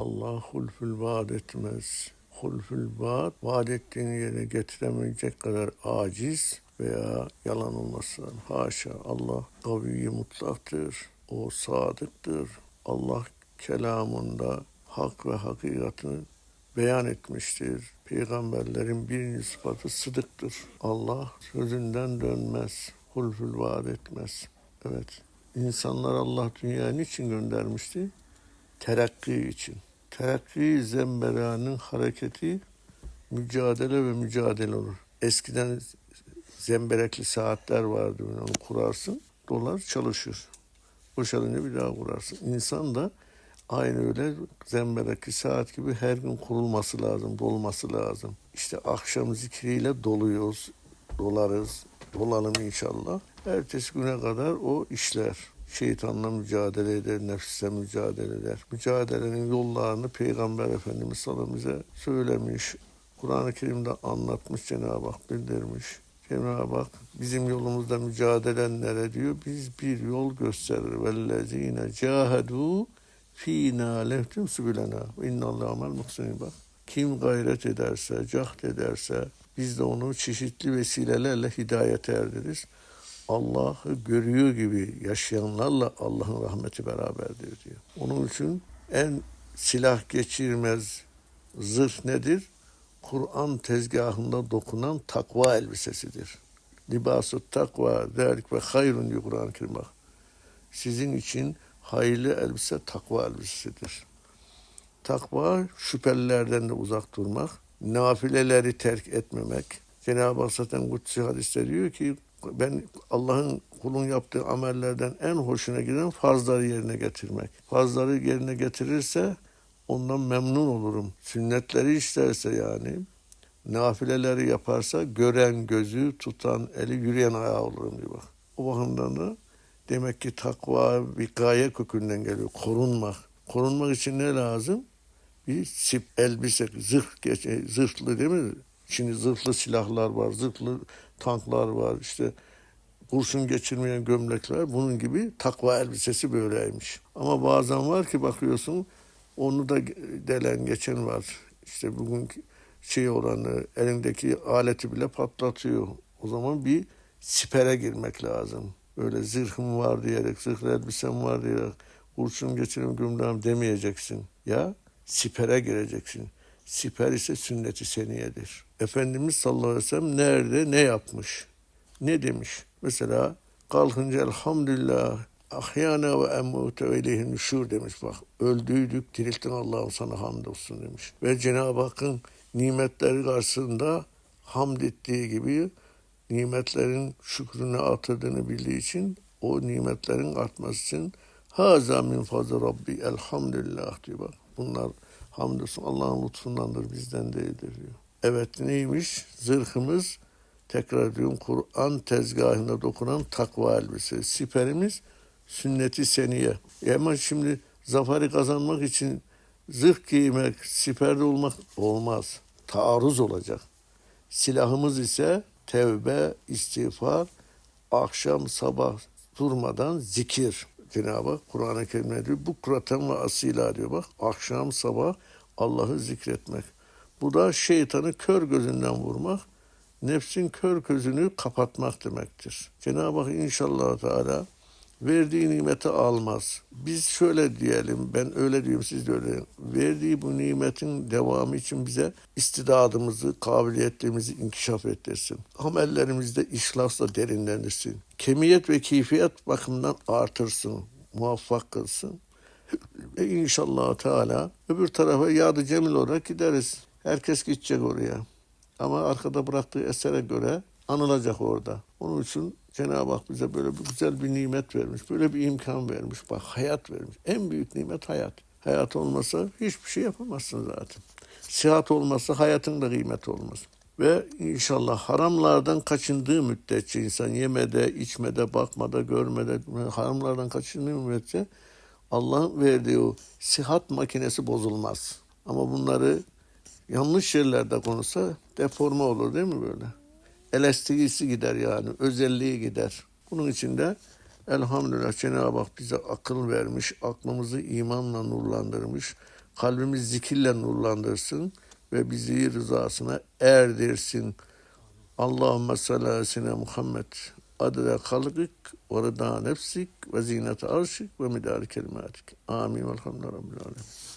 Allah hulfül vaad etmez. Hulfül vaad, vaad ettiğini yerine getiremeyecek kadar aciz veya yalan olması lazım. Haşa Allah kaviyi mutlaktır. O sadıktır. Allah kelamında hak ve hakikatini beyan etmiştir. Peygamberlerin birinci sıfatı sıdıktır. Allah sözünden dönmez. Hulfül vaad etmez. Evet. İnsanlar Allah dünyaya niçin göndermişti? Terakki için. Terakki zemberanın hareketi mücadele ve mücadele olur. Eskiden zemberekli saatler vardı. Onu kurarsın. Dolar çalışır. Boşalınca bir daha kurarsın. İnsan da aynı öyle zemberekli saat gibi her gün kurulması lazım, dolması lazım. İşte akşam zikriyle doluyoruz, dolarız, dolalım inşallah. Ertesi güne kadar o işler. Şeytanla mücadele eder, nefsle mücadele eder. Mücadelenin yollarını Peygamber Efendimiz bize söylemiş. Kur'an-ı Kerim'de anlatmış Cenab-ı Hak bildirmiş. Cenab-ı Hak bizim yolumuzda mücadelenlere diyor biz bir yol gösterir. Vellezine cahedu fînâ lehtum sübülena ve innallâhu amel muhsinin bak. Kim gayret ederse, cahd ederse biz de onu çeşitli vesilelerle hidayete erdiririz. Allah'ı görüyor gibi yaşayanlarla Allah'ın rahmeti beraberdir diyor. Onun için en silah geçirmez zırh nedir? Kur'an tezgahında dokunan takva elbisesidir. Libası takva derik ve hayrun Kerim bak. Sizin için hayırlı elbise takva elbisesidir. Takva şüphelilerden de uzak durmak, nafileleri terk etmemek. Cenab-ı Hak zaten Kutsi hadiste diyor ki ben Allah'ın kulun yaptığı amellerden en hoşuna giden farzları yerine getirmek. Farzları yerine getirirse ondan memnun olurum. Sünnetleri işlerse yani nafileleri yaparsa gören gözü, tutan eli, yürüyen ayağı olurum diyor bak. O bakımdan da demek ki takva bir gaye kökünden geliyor. Korunmak. Korunmak için ne lazım? Bir sip, elbise, zırh, zırhlı değil mi? Şimdi zırhlı silahlar var, zırhlı tanklar var, işte kurşun geçirmeyen gömlekler. Bunun gibi takva elbisesi böyleymiş. Ama bazen var ki bakıyorsun onu da delen geçen var. İşte bugün şey olanı elindeki aleti bile patlatıyor. O zaman bir sipere girmek lazım. Öyle zırhım var diyerek, zırhlı elbisem var diyerek, kurşun geçirim gömleğim demeyeceksin. Ya sipere gireceksin. Siper ise sünneti seniyedir. Efendimiz sallallahu aleyhi ve sellem nerede ne yapmış? Ne demiş? Mesela kalkınca elhamdülillah ahyana ve emmute ve ileyhin demiş bak. Öldüydük dirilttin Allah'ım sana hamdolsun demiş. Ve Cenab-ı Hakk'ın nimetleri karşısında hamd ettiği gibi nimetlerin şükrünü artırdığını bildiği için o nimetlerin artması için haza min fazla Rabbi elhamdülillah diyor bak. Bunlar hamdolsun Allah'ın lütfundandır bizden değildir diyor. Evet neymiş? Zırhımız tekrar diyorum Kur'an tezgahında dokunan takva elbise. Siperimiz sünneti seniye. E ama şimdi zaferi kazanmak için zırh giymek, siperde olmak olmaz. Taarruz olacak. Silahımız ise tevbe, istiğfar, akşam sabah durmadan zikir. Cenab-ı Hak Kur'an-ı Kerim'de diyor bu kuraten ve asila diyor bak. Akşam sabah Allah'ı zikretmek. Bu da şeytanı kör gözünden vurmak, nefsin kör gözünü kapatmak demektir. Cenab-ı Hak inşallah Teala verdiği nimeti almaz. Biz şöyle diyelim, ben öyle diyorum, siz de öyle diyin. Verdiği bu nimetin devamı için bize istidadımızı, kabiliyetlerimizi inkişaf ettirsin. Amellerimizde ihlasla derinlendirsin. Kemiyet ve keyfiyet bakımından artırsın, muvaffak kılsın. Ve inşallah Teala öbür tarafa yadı cemil olarak gideriz. Herkes gidecek oraya. Ama arkada bıraktığı esere göre anılacak orada. Onun için Cenab-ı Hak bize böyle bir güzel bir nimet vermiş. Böyle bir imkan vermiş. Bak hayat vermiş. En büyük nimet hayat. Hayat olmasa hiçbir şey yapamazsın zaten. Sıhhat olmasa hayatın da kıymeti olmaz. Ve inşallah haramlardan kaçındığı müddetçe insan yemede, içmede, bakmada, görmede, haramlardan kaçındığı müddetçe Allah'ın verdiği o sıhhat makinesi bozulmaz. Ama bunları yanlış yerlerde konuşsa deforme olur değil mi böyle? Elastisi gider yani, özelliği gider. Bunun için de elhamdülillah Cenab-ı Hak bize akıl vermiş, aklımızı imanla nurlandırmış, kalbimiz zikirle nurlandırsın ve bizi rızasına erdirsin. Allahümme seyyidina Muhammed adede halkık ve rıda nefsik ve zinete arşik ve midari kelimatik. Amin. Velhamdülillahi.